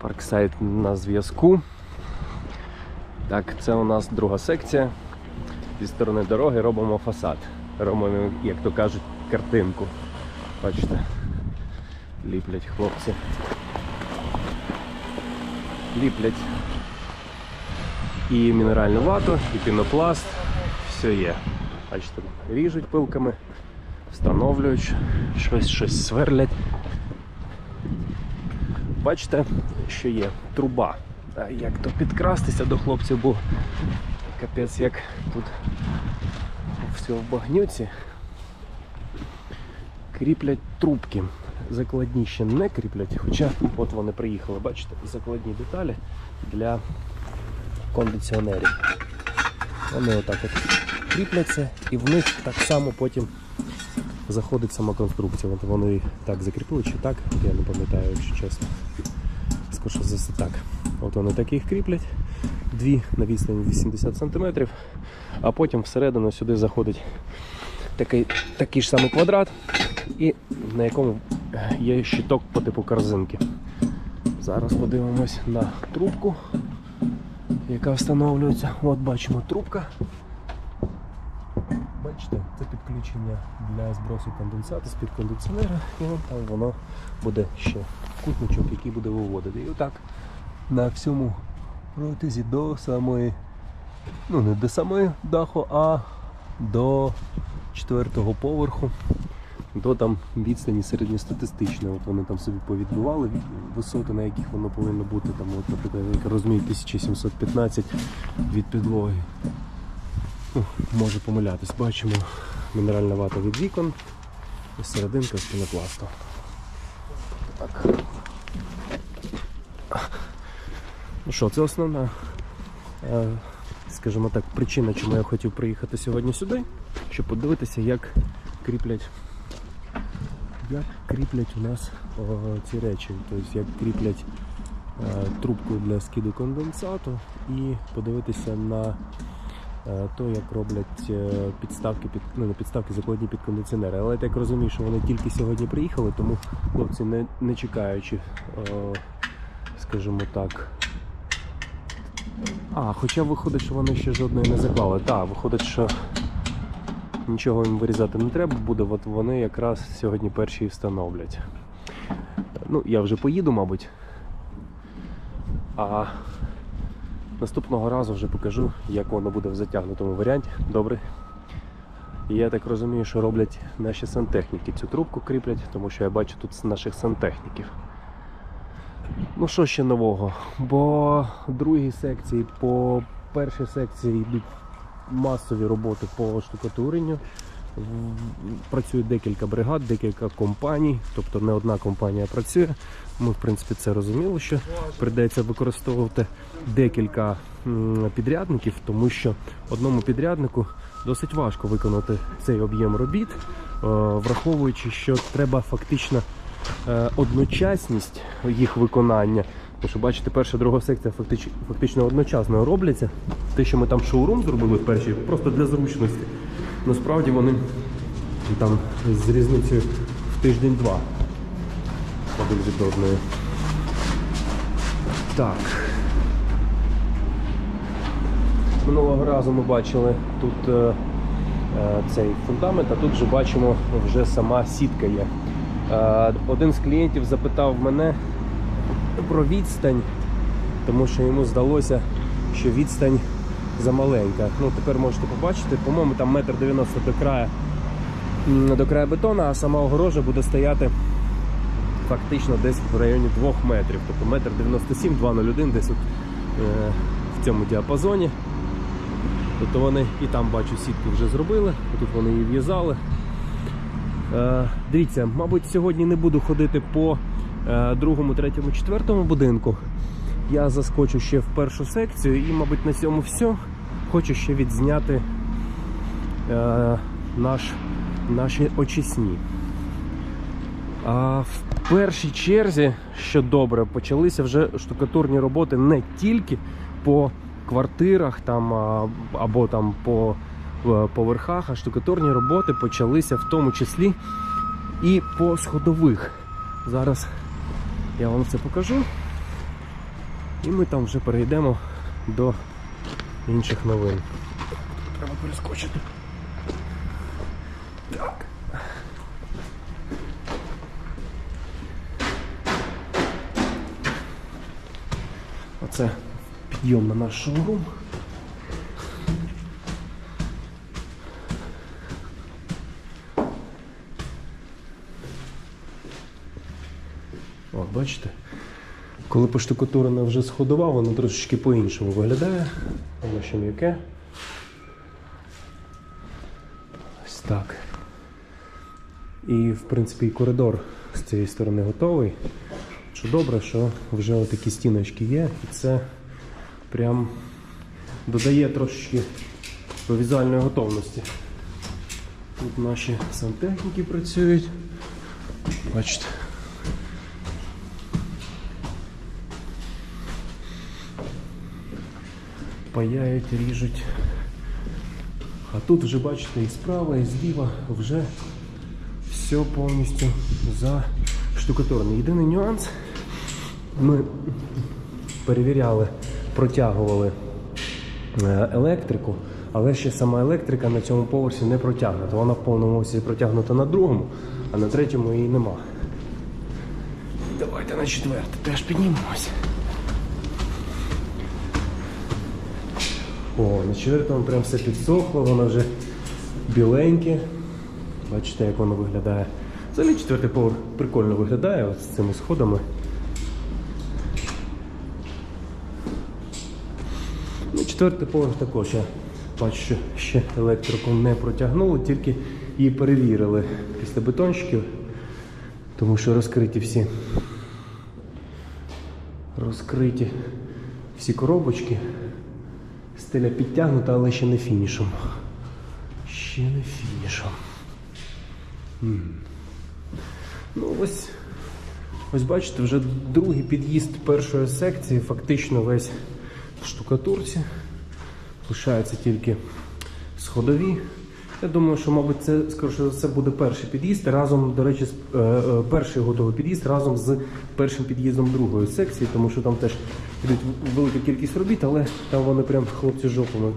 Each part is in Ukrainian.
Парксайд на зв'язку. Так, це у нас друга секція. Зі сторони дороги робимо фасад. Робимо, як то кажуть, картинку. Бачите, ліплять хлопці. Ліплять і мінеральну вату, і пінопласт. Все є. Бачите, ріжуть пилками, встановлюють, щось, щось сверлять. Бачите, що є труба. Як то підкрастися до хлопців, бо капець як тут все в багнюці. Кріплять трубки. Закладні ще не кріплять, хоча от вони приїхали, бачите, закладні деталі для кондиціонерів. Вони отак от кріпляться і в них так само потім заходить сама конструкція. От вони так закріпили чи так, я не пам'ятаю, якщо чесно. За все так. От вони так їх кріплять, дві на відстані 80 см, а потім всередину сюди заходить такий, такий ж самий квадрат, і на якому є щиток по типу корзинки. Зараз подивимось на трубку, яка встановлюється. От бачимо трубка. Бачите, це підключення для збросу конденсату з-під кондиціонера, і там воно буде ще кутничок, який буде виводити. І отак на всьому протязі до самої, ну не до самої даху, а до четвертого поверху, до там відстані середньостатистичної. От вони там собі повідбивали висоти, на яких воно повинно бути. Там, от, наприклад, я розумію, 1715 від підлоги. Ну, може помилятись. Бачимо мінеральна вата від вікон і серединка з пінопласту. Так. Ну що, це основна, е, скажімо так, причина, чому я хотів приїхати сьогодні сюди, щоб подивитися, як кріплять, як кріплять у нас о, ці речі, тобто як кріплять е, трубку для скиду конденсату і подивитися на то, як роблять е, підставки під ну, підставки закладні під кондиціонери. Але так розумію, що вони тільки сьогодні приїхали, тому хлопці не, не чекаючи, е, скажімо так. А, хоча виходить, що вони ще жодної не заклали. Так, виходить, що нічого їм вирізати не треба буде, от вони якраз сьогодні перші і встановлять. Ну, я вже поїду, мабуть. А наступного разу вже покажу, як воно буде в затягнутому варіанті. Добре. Я так розумію, що роблять наші сантехніки. Цю трубку кріплять, тому що я бачу тут наших сантехніків. Ну що ще нового? Бо другій секції, по першій секції йдуть масові роботи по штукатуренню. Працює декілька бригад, декілька компаній, тобто не одна компанія працює. Ми, в принципі, це розуміли, що прийдеться використовувати декілька підрядників, тому що одному підряднику досить важко виконати цей об'єм робіт, е, враховуючи, що треба фактично е, одночасність їх виконання. Тому що бачите, перша друга секція фактично, одночасно робляться. Те, що ми там шоурум зробили в просто для зручності. Насправді вони там з різницею в тиждень-два один від одної. Так. Минулого разу ми бачили тут е, е, цей фундамент, а тут вже бачимо, вже сама сітка є. Е, один з клієнтів запитав мене про відстань, тому що йому здалося, що відстань замаленька. Ну, тепер можете побачити, по-моєму, там метр дев'яносто до краю, до краю бетона, а сама огорожа буде стояти фактично десь в районі 2 метрів. Тобто метр 97, 2,01 десь от, е, в цьому діапазоні. Тобто вони і там бачу сітку вже зробили, тут вони її в'язали. Е, дивіться, мабуть, сьогодні не буду ходити по е, другому, третьому, четвертому будинку. Я заскочу ще в першу секцію і, мабуть, на цьому все. Хочу ще відзняти е, наш, наші очисні. А в першій черзі, що добре, почалися вже штукатурні роботи не тільки по квартирах там, або там по е, поверхах, а штукатурні роботи почалися в тому числі і по сходових. Зараз я вам це покажу. І ми там вже перейдемо до інших новин. Треба перескочити. Так. Оце підйом на наш шоурум. О, бачите? Коли поштукатурена вже сходова, воно трошечки по-іншому виглядає. Воно ще м'яке. Ось так. І, в принципі, і коридор з цієї сторони готовий. Що добре, що вже такі стіночки є, і це прям додає трошечки до візуальної готовності. Тут наші сантехніки працюють. Бачите. Паяють, ріжуть. А тут вже бачите і справа, і зліва вже все повністю заштукатурено. Єдиний нюанс, ми перевіряли, протягували е, електрику, але ще сама електрика на цьому поверсі не протягнута. Вона в повному обсязі протягнута на другому, а на третьому її нема. Давайте на четвертий теж піднімемося. О, на четвертому прям все підсохло, воно вже біленьке. Бачите, як воно виглядає. Взагалі четвертий поверх прикольно виглядає от з цими сходами. Ну, четвертий поверх також я бачу, що ще електрику не протягнули, тільки її перевірили після бетонщиків, тому що розкриті всі розкриті всі коробочки. Стеля підтягнута, але ще не фінішом. Ще не фінішом. Ну ось, ось бачите, вже другий під'їзд першої секції, фактично весь в штукатурці. Лишаються тільки сходові. Я думаю, що, мабуть, це, скоріше за все, буде перший під'їзд. Разом, до речі, з- е, е, перший готовий під'їзд разом з першим під'їздом другої секції, тому що там теж йдуть велика кількість робіт, але там вони прям хлопці жопами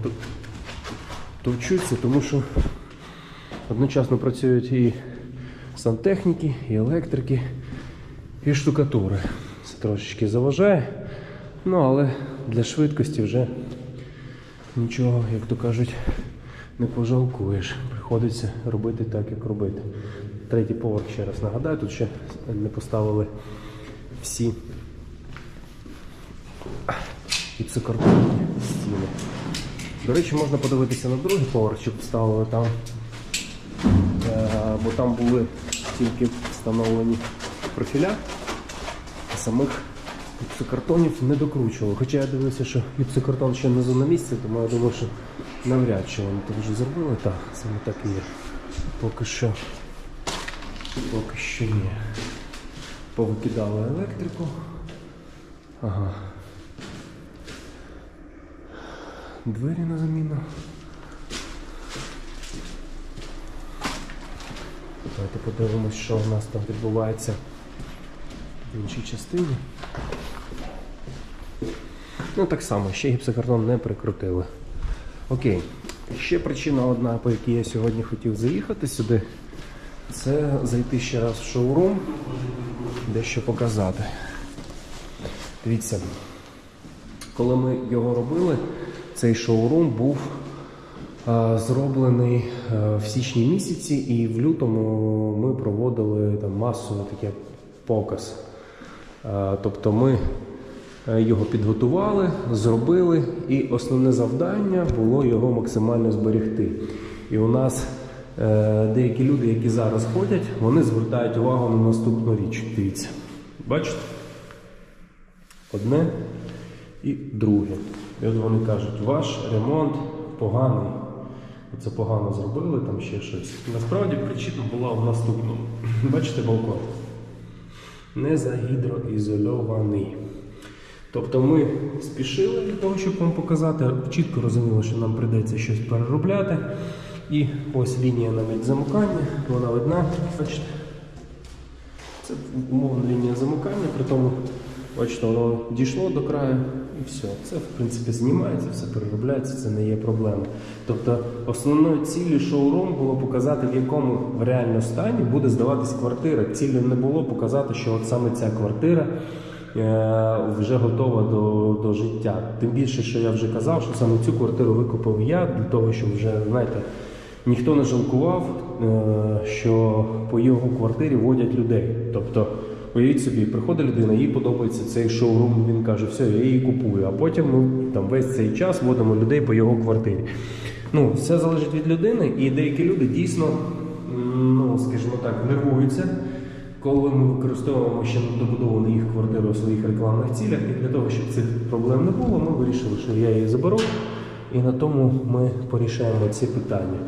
товчуться, тому що одночасно працюють і сантехніки, і електрики, і штукатури. Це трошечки заважає. Ну, але для швидкості вже нічого, як то кажуть, не пожалкуєш. Приходиться робити так, як робити. Третій поверх, ще раз нагадаю, тут ще не поставили всі гіпсокартонні стіни. До речі, можна подивитися на другий поверх, щоб вставили там, е, бо там були тільки встановлені профіля, а самих гіпсокартонів не докручували. Хоча я дивився, що гіпсокартон ще не на місці, тому я думаю, що навряд чи вони тут вже зробили. Так, саме так і є. Поки що. Поки що ні. Повикидали електрику. Ага. Двері на заміну. Давайте подивимось, що у нас там відбувається в іншій частині. Ну так само, ще гіпсокартон не прикрутили. Окей. Ще причина одна, по якій я сьогодні хотів заїхати сюди, це зайти ще раз в шоурум, дещо показати. Дивіться, коли ми його робили, цей шоурум був а, зроблений а, в січні місяці, і в лютому ми проводили там масово такий показ. А, Тобто ми е, його підготували, зробили, і основне завдання було його максимально зберегти. І у нас е, деякі люди, які зараз ходять, вони звертають увагу на наступну річ. Дивіться, бачите? Одне і друге. І от вони кажуть, ваш ремонт поганий. Це погано зробили, там ще щось. Насправді причина була в наступному. Бачите балкон? Не загідроізольований. Тобто ми спішили для того, щоб вам показати, чітко розуміли, що нам прийдеться щось переробляти. І ось лінія навіть замикання, вона видна, бачите. Це умовна лінія замикання, при тому Бачите, воно дійшло до краю і все. Це, в принципі, знімається, все переробляється, це не є проблема. Тобто, основною ціллю шоурум було показати, в якому в реальному стані буде здаватись квартира. Ціллю не було показати, що от саме ця квартира вже готова до, до життя. Тим більше, що я вже казав, що саме цю квартиру викупив я для того, щоб вже, знаєте, ніхто не жалкував, е, що по його квартирі водять людей. Тобто, уявіть собі, приходить людина, їй подобається цей шоурум, він каже, все, я її купую. А потім ми там весь цей час водимо людей по його квартирі. Ну, все залежить від людини, і деякі люди дійсно, ну скажімо так, нервуються. Коли ми використовуємо ще недобудовану їх квартиру у своїх рекламних цілях, і для того, щоб цих проблем не було, ми вирішили, що я її заберу, і на тому ми порішаємо ці питання.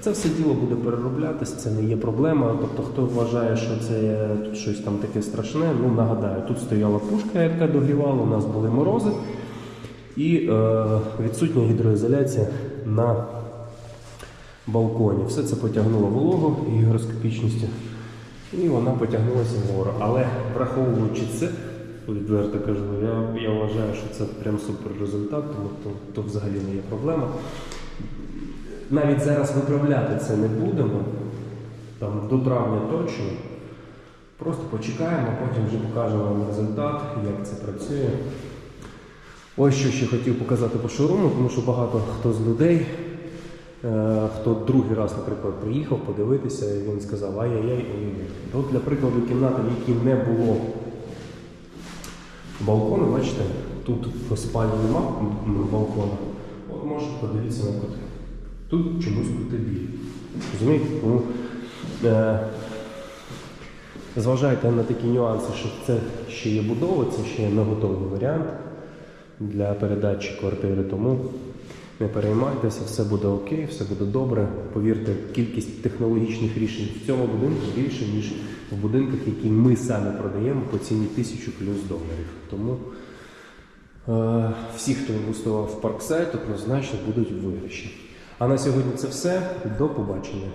Це все діло буде перероблятись, це не є проблема. Тобто, хто вважає, що це щось там таке страшне, ну нагадаю, тут стояла пушка, яка догрівала, у нас були морози, і е, відсутня гідроізоляція на балконі. Все це потягнуло вологу і гігроскопічністю. І вона потягнулася вгору. Але враховуючи це, відверто кажу, я, я вважаю, що це прям супер результат, тому то, то взагалі не є проблема. Навіть зараз виправляти це не будемо. Там до травня точно. Просто почекаємо, потім вже покажемо вам результат, як це працює. Ось що ще хотів показати по шоуруму, тому що багато хто з людей, хто другий раз, наприклад, приїхав подивитися, він сказав, ай-яй-яй, ой-ой. От для прикладу кімнати, в якій не було балкону, бачите, тут в спальні нема м, балкону. От можете подивитися на кути. Тут чомусь кути білі. Розумієте? Тому е, зважайте на такі нюанси, що це ще є будова, це ще є не готовий варіант для передачі квартири. Тому не переймайтеся, все буде окей, все буде добре. Повірте, кількість технологічних рішень в цьому будинку більше, ніж в будинках, які ми самі продаємо по ціні тисячу плюс доларів. Тому е, всі, хто інвестував в парксайт, однозначно будуть виграші. А на сьогодні це все. До побачення.